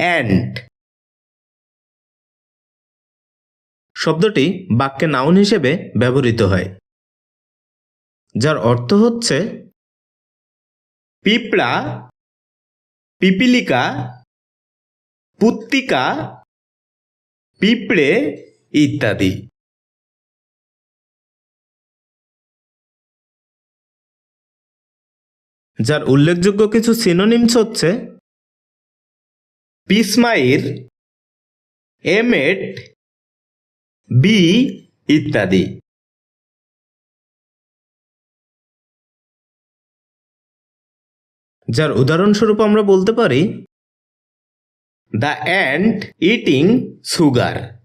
Ant শব্দটি বাক্যে noun হিসেবে ব্যবহৃত হয়, যার অর্থ হচ্ছে পিঁপড়া, পিপিলিকা, পুত্তিকা, পিঁপড়ে ইত্যাদি। যার উল্লেখযোগ্য কিছু সিনোনিমস হচ্ছে পিসমাইর এমেট বি ইত্যাদি। যার উদাহরণস্বরূপ আমরা বলতে পারি দ্য অ্যান্ড ইটিং সুগার।